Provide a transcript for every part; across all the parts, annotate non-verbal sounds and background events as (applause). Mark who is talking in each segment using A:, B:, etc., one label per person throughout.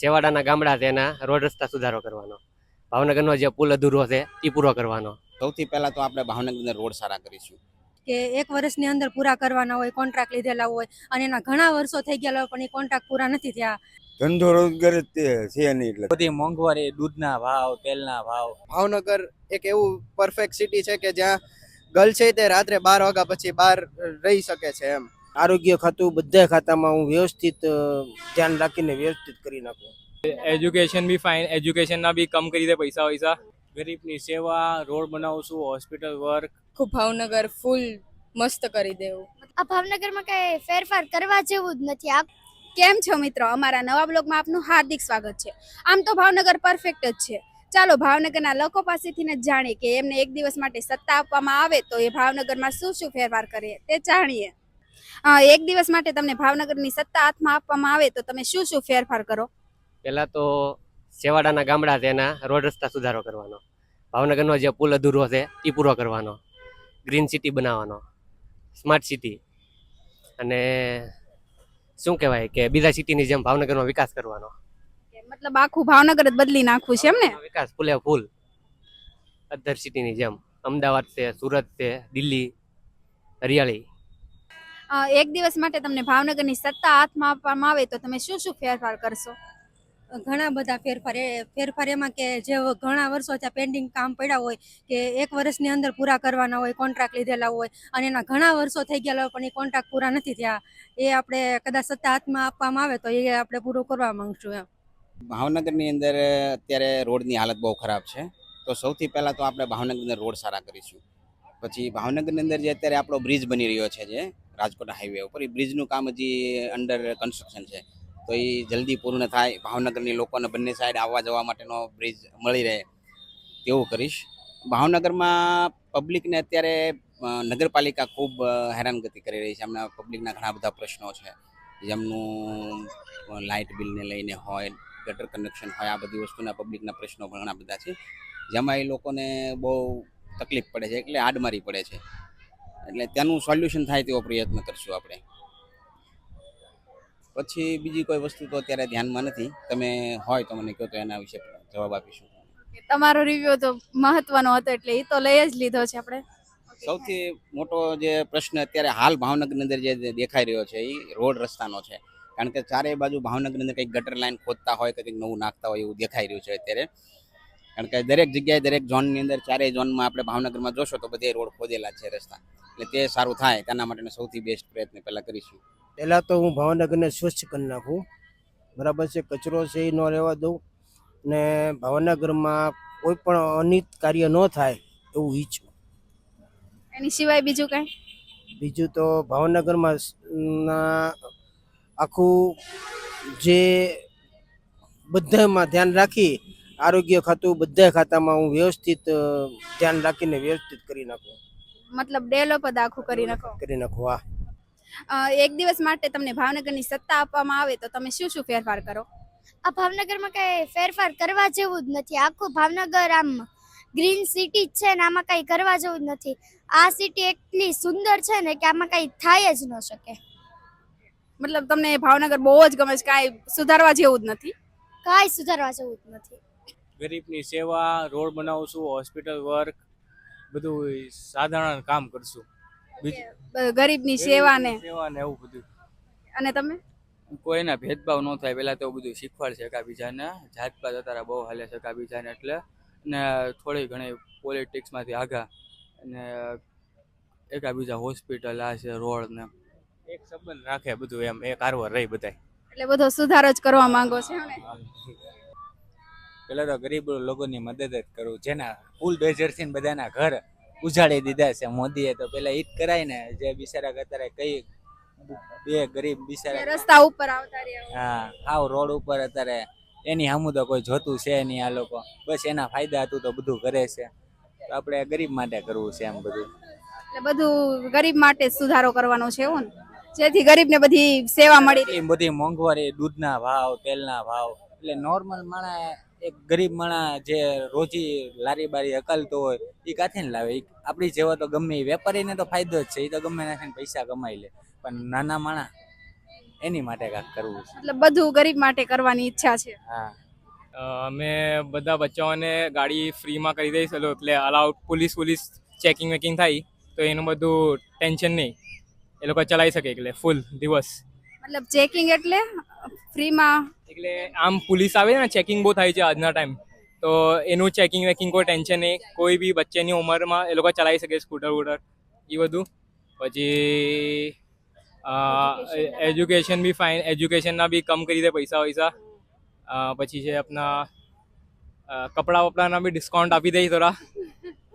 A: છેવાડાના ગામડા છે એના રોડ રસ્તા સુધારો કરવાનો. ભાવનગરનો જે પુલ અધૂરો છે એ પૂરો કરવાનો.
B: સૌથી પહેલા તો આપણે ભાવનગરના રોડ સારા કરીશું.
C: કે એક વર્ષની અંદર પૂરા કરવાના હોય કોન્ટ્રાક્ટ લીધેલા હોય અને એના ઘણા વર્ષો થઈ ગયા હોય પણ એ કોન્ટ્રાક્ટ પૂરા નથી થયા.
D: ધંધો રોજગાર છે નહીં એટલે.
E: બધી મોંઘવારી દૂધના ભાવ તેલના ભાવ.
F: ભાવનગર એક એવું પરફેક્ટ સિટી છે કે જ્યાં ગર્લ છે તે રાત્રે બાર વાગ્યા પછી બહાર રહી શકે છે એમ.
G: આરોગ્ય ખાતું બધા ખાતામાં હું વ્યવસ્થિત ધ્યાન રાખીને વ્યવસ્થિત કરી નાખું.
E: એજ્યુકેશન બી ફાઇન એજ્યુકેશનના બી કમ કરી દે પૈસા વૈસા. ગરીબની સેવા રોડ બનાવું છું હોસ્પિટલ વર્ક
H: આખું ભાવનગર ફૂલ મસ્ત કરી દેવું.
I: આ ભાવનગરમાં કઈ ફેરફાર કરવા જેવું જ નથી. આપ
H: કેમ છો મિત્રો? અમારા નવા બ્લોગમાં આપનું હાર્દિક સ્વાગત છે. આમ તો ભાવનગર પરફેક્ટ જ છે. ચાલો ભાવનગરના લોકો પાસેથી જ જાણીએ કે એમને એક દિવસ માટે સત્તા આપવામાં આવે તો એ ભાવનગરમાં શું શું ફેરફાર કરે તે જાણીએ. એક દિવસ માટે તમને ભાવનગરની સત્તા હાથમાં આપવામાં આવે તો તમે શું શું ફેરફાર કરો?
A: પહેલા તો સેવાડાના ગામડા છે રોડ રસ્તા સુધારો કરવાનો. ભાવનગરનો જે પુલ અધૂરો છે એ પૂરો કરવાનો. ગ્રીન સિટી બનાવવાનો. સ્માર્ટ સિટી અને શું કહેવાય કે બીજા સિટીની જેમ ભાવનગરનો વિકાસ કરવાનો.
H: મતલબ આખું ભાવનગર જ બદલી નાખવું છે એમ ને?
A: વિકાસ ફૂલે ફૂલ. અધર સિટીની જેમ. અમદાવાદ છે સુરત છે દિલ્હી હરિયાળી.
H: એક દિવસ માટે તમને ભાવનગરની સત્તા હાથમાં આપવામાં આવે તો તમે શું શું ફેરફાર કરશો?
C: ઘણા બધા ફેરફાર એ ફેરફાર એમાં કે જે ઘણા વર્ષો ત્યાં પેન્ડિંગ કામ પડ્યા હોય કે એક વર્ષની અંદર પૂરા કરવાના હોય કોન્ટ્રાક્ટ લીધેલા હોય અને એના ઘણા વર્ષો થઈ ગયેલા હોય પણ એ કોન્ટ્રાક્ટ પૂરા નથી થયા. એ આપણે કદાચ સત્તા હાથમાં આપવામાં આવે તો એ આપણે પૂરું કરવા માંગશું એમ.
B: ભાવનગરની અંદર અત્યારે રોડની હાલત બહુ ખરાબ છે. તો સૌથી પહેલા તો આપણે ભાવનગરના રોડ સારા કરીશું. પછી ભાવનગરની અંદર જે અત્યારે આપણો બ્રિજ બની રહ્યો છે જે રાજકોટ હાઈવે ઉપર. એ બ્રિજનું કામ હજી અંડર કન્સ્ટ્રક્શન છે. તો એ જલ્દી પૂર્ણ થાય. ભાવનગરની લોકોને બંને સાઈડ આવવા જવા માટેનો બ્રિજ મળી રહે તેવું કરીશ. ભાવનગરમાં પબ્લિકને અત્યારે નગરપાલિકા ખૂબ હેરાનગતિ કરી રહી છે. એમના પબ્લિકના ઘણા બધા પ્રશ્નો છે. જેમનું લાઇટ બિલને લઈને હોય, ગટર કનેક્શન હોય, આ બધી વસ્તુના પબ્લિકના પ્રશ્નો ઘણા બધા છે. જેમાં એ લોકોને બહુ તકલીફ પડે છે. એટલે આડમારી પડે છે. એટલે તેનું સોલ્યુશન થાય તેવો પ્રયત્ન કરશું આપણે. પછી બીજી કોઈ વસ્તુ તો અત્યારે ધ્યાનમાં નથી. તમે હોય તો મને કહો તો એના વિશે જવાબ આપીશું.
H: તમારો રિવ્યુ તો મહત્વનો હતો એટલે એ તો લઈ જ લીધો છે આપણે.
B: સૌથી મોટો જે પ્રશ્ન અત્યારે હાલ ભાવનગરની અંદર જે દેખાઈ રહ્યો છે એ રોડ રસ્તાનો છે. કારણ કે ચારે બાજુ ભાવનગરની અંદર કંઈક ગટર લાઈન ખોદતા હોય કે કંઈક નવું નાખતા હોય એવું દેખાઈ રહ્યું છે અત્યારે. કારણ કે દરેક જગ્યાએ દરેક ઝોનની અંદર ચારેય ઝોનમાં આપણે ભાવનગરમાં જોશો તો બધે રોડ ખોદેલા છે રસ્તા. એટલે તે સારું થાય તેના માટેનો સૌથી બેસ્ટ પ્રયત્ન પહેલાં કરીશું.
G: પહેલાં તો હું ભાવનગરને સ્વચ્છ કરી નાખું. બરાબર છે કચરો છે એ ન રહેવા દઉં. ને ભાવનગરમાં કોઈ પણ અનિત કાર્ય ન થાય એવું ઈચ્છું.
H: એની સિવાય બીજું કાંઈ?
G: બીજું તો ભાવનગરમાં ના આખું જે બધામાં ધ્યાન રાખી આરોગ્ય ખાતું બધા ખાતામાં હું વ્યવસ્થિત ધ્યાન રાખીને વ્યવસ્થિત કરી નાખું.
H: મતલબ ડેવલપ જ આખું કરી નાખો.
G: કરી નાખું હા.
H: એક દિવસ માટે તમને ભાવનગરની સત્તા આપવામાં આવે તો તમે શું શું ફેરફાર કરો?
I: આ ભાવનગરમાં કઈ ફેરફાર કરવા જેવું જ નથી. આખું ભાવનગર આમ ગ્રીન સિટી જ છે ને આમાં કઈ કરવા જેવું જ નથી. આ સિટી એટલી સુંદર છે ને કે આમાં કઈ થાય જ ન શકે.
H: મતલબ તમને ભાવનગર બહુ જ ગમે છે. કાંઈ સુધારવા જેવું જ નથી?
I: કાંઈ સુધારવા જેવું જ નથી.
E: ગરીબની સેવા રોડ બનાવશું હોસ્પિટલ વર્ક બધું સાધારણ કામ કરશું. બીજું?
H: ગરીબની સેવા ને
E: સેવા ને એવું બધું.
H: અને તમે?
E: કોઈના ભેદભાવ ન થાય. પેલા તો બધું શીખવાડશે એકાબીજાને. જાત પાત અત્યારે બહુ હાલે છે એકાબીજાને એટલે. ને થોડી ઘણી પોલિટિક્સમાંથી આગા અને એકાબીજા હોસ્પિટલ આ છે રોડ ને એક સંબંધ રાખે બધું એમ. એક આરવાર રહી બધાય.
H: એટલે બધો સુધારો જ કરવા માંગો છો ને?
E: તો ગરીબ લોકોની મદદ જ કરું. જેના ફૂલ બેઝરથી બધાના ઘર ઉજાડી દીધા છે મોદીએ. તો પેલા ઈદ કરાય ને જે બિચારા અત્યારે કઈ બે ગરીબ બિચારા
H: રસ્તા ઉપર આવતા રહ્યા
E: હા આવ રોડ ઉપર અત્યારે એની સામું તો કોઈ જોતું છે નહીં આ લોકો. બસ એના ફાયદા હતું તો બધું કરે છે. તો આપણે ગરીબ માટે કરવું છે એમ બધું.
H: એટલે બધું ગરીબ માટે સુધારો કરવાનો છે એવું ને? જેથી ગરીબને બધી સેવા મળી રહે.
E: બધી મોંઘવારી દૂધના ભાવ તેલના ભાવ. એટલે નોર્મલ માણસ એક ગરીબ માણસ જે રોજી લારી બારી અકલતો હોય એ કાંથી ને લાવે? આપણી જેવા તો ગમે એ વેપારીને તો ફાયદો જ છે એ તો ગમે નાખીને પૈસા કમાઈ લે. પણ નાના માણસ
J: એની માટે કાંક કરવું છે.
H: એટલે બધું ગરીબ માટે કરવાની ઈચ્છા છે.
J: હા.
E: અમે બધા બચ્ચાઓને ગાડી ફ્રીમાં કરી દઈશું એટલે અલાઉડ પોલીસ પોલીસ ચેકિંગ વેકિંગ થાય તો એનું બધું ટેન્શન નહીં. એ લોકો ચલાવી શકે એટલે ફૂલ દિવસ.
H: મતલબ ચેકિંગ એટલે ફ્રીમાં
E: એટલે આમ પોલીસ આવે છે ને ચેકિંગ બહુ થાય છે આજના ટાઈમ તો એનું ચેકિંગ વેકિંગ કોઈ ટેન્શન નહીં. કોઈ બી બચ્ચેની ઉંમરમાં એ લોકો ચલાવી શકે સ્કૂટર વૂટર. એ બધું. પછી એજ્યુકેશન બી ફાઇન એજ્યુકેશનના બી કમ કરી દે પૈસા વૈસા. પછી છે આપના કપડાં વપડાના બી ડિસ્કાઉન્ટ આપી દે થોડા.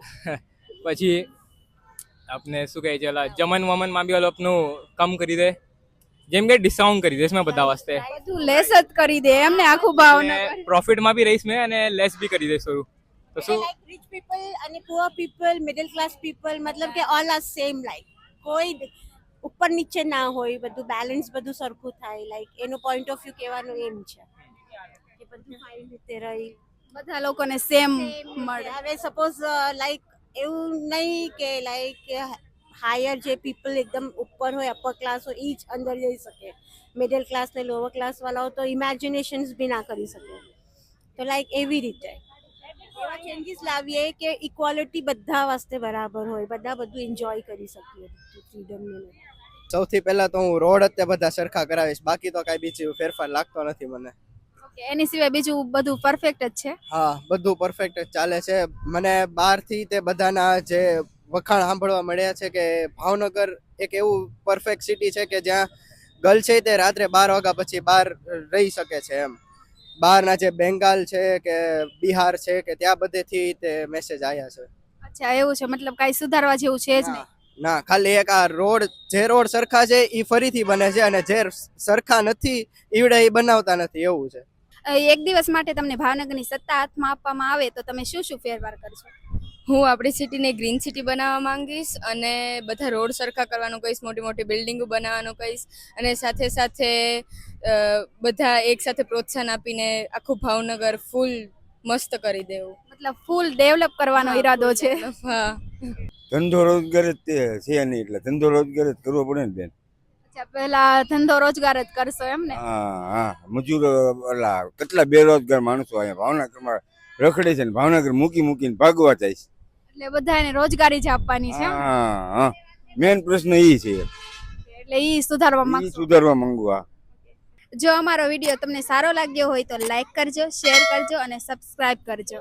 E: (laughs) પછી, આપને શું કહે છે જમન વમનમાં બી ઓલો આપનું કમ કરી દે. જેમ કે ડિસ્કાઉન્ટ કરી દઈશ મેં બધા વાસ્તે.
H: બધું લેસ જ કરી દે એમને આખું ભાવનગર.
E: પ્રોફિટમાં બી રહીશ મેં અને લેસ બી કરી દઈશ થોડું. તો શું?
K: લાઈક રિચ પીપલ અને poor people middle class people મતલબ કે ઓલ આર સેમ લાઈક કોઈ ઉપર નીચે ના હોય બધું બેલેન્સ બધું સરખું થાય લાઈક એનો પોઈન્ટ ઓફ વ્યૂ કહેવાનું એમ છે. કે બધું ફાઇન રીતે રહી.
H: બધા લોકોને સેમ મળે.
K: હવે સપોઝ લાઈક એવું નહીં કે લાઈક હાયર જે પીપલ એકદમ ઉપર હોય અપર ક્લાસ હોય એ જ અંદર જઈ શકે. મિડલ ક્લાસ ને લોઅર ક્લાસ વાળાઓ તો ઇમેજિનેશન્સ બી ના કરી શકે. તો લાઈક એવી રીતે. એવા ચેન્જીસ લાવીએ કે ઇક્વાલિટી બધા વાસ્તે બરાબર હોય બધા બધું એન્જોય કરી શકીએ. ફ્રીડમ
F: સૌથી પહેલા તો હું રોડ અત્યારે બધા સરખા કરાવીશ બાકી તો કાંઈ બીજું ફેરફાર લાગતો નથી મને.
H: એની સિવાય બીજું બધું પરફેક્ટ જ છે?
F: હા બધું પરફેક્ટ જ ચાલે છે. મને બહારથી તે બધાના જે વખાણ સાંભળવા મળ્યા છે કે ભાવનગર એક એવું પરફેક્ટ સિટી છે કે જ્યાં ગર્લ છે તે રાત્રે બાર વાગ્યા પછી બહાર રહી શકે છે એમ. બહારના જે બેંગાલ છે કે બિહાર છે કે ત્યાં બધેથી તે મેસેજ આવ્યા છે.
H: અચ્છા એવું છે? મતલબ કાંઈ સુધારવા જેવું છે જ નહીં?
F: ના ખાલી એક આ રોડ જે રોડ સરખા છે એ ફરીથી બને છે અને જે સરખા નથી ઈવડે એ બનાવતા નથી એવું છે.
H: એક દિવસ માટે તમને ભાવનગરની સત્તા હાથમાં આપવામાં આવે તો તમે શું શું ફેરફાર કરશો?
L: હું આપણી સિટીને ગ્રીન સિટી બનાવવા માંગીશ અને બધા રોડ સરખા કરવાનું કહીશ મોટી મોટી બિલ્ડિંગો બનાવવાનું કહીશ અને સાથે સાથે બધા એક સાથે પ્રોત્સાહન આપીને આખું ભાવનગર ફૂલ મસ્ત કરી દેવું.
H: મતલબ ફૂલ ડેવલપ કરવાનો ઈરાદો છે.
L: હા.
D: ધંધો રોજગાર જ તે છે નહીં એટલે ધંધો રોજગાર જ કરવો પડે ને બેન.
H: પેલા ધંધો રોજગાર જ કરશો એમ ને?
D: હા હા. મજૂર ઓલા કેટલા બેરોજગાર માણસો અહીંયા ભાવનગરમાં રખડે છે ને ભાવનગર મૂકી મૂકીને ભાગવા જાય છે.
H: એટલે બધાને રોજગારી જ આપવાની છે
D: હા મેન પ્રશ્ન ઈ છે.
H: એટલે ઈ સુધારવા માંગુ
D: સુધારવા માંગુ આ
H: જો અમારો વીડિયો તમને સારો લાગ્યો હોય તો લાઈક કરજો શેર કરજો અને સબસ્ક્રાઇબ કરજો.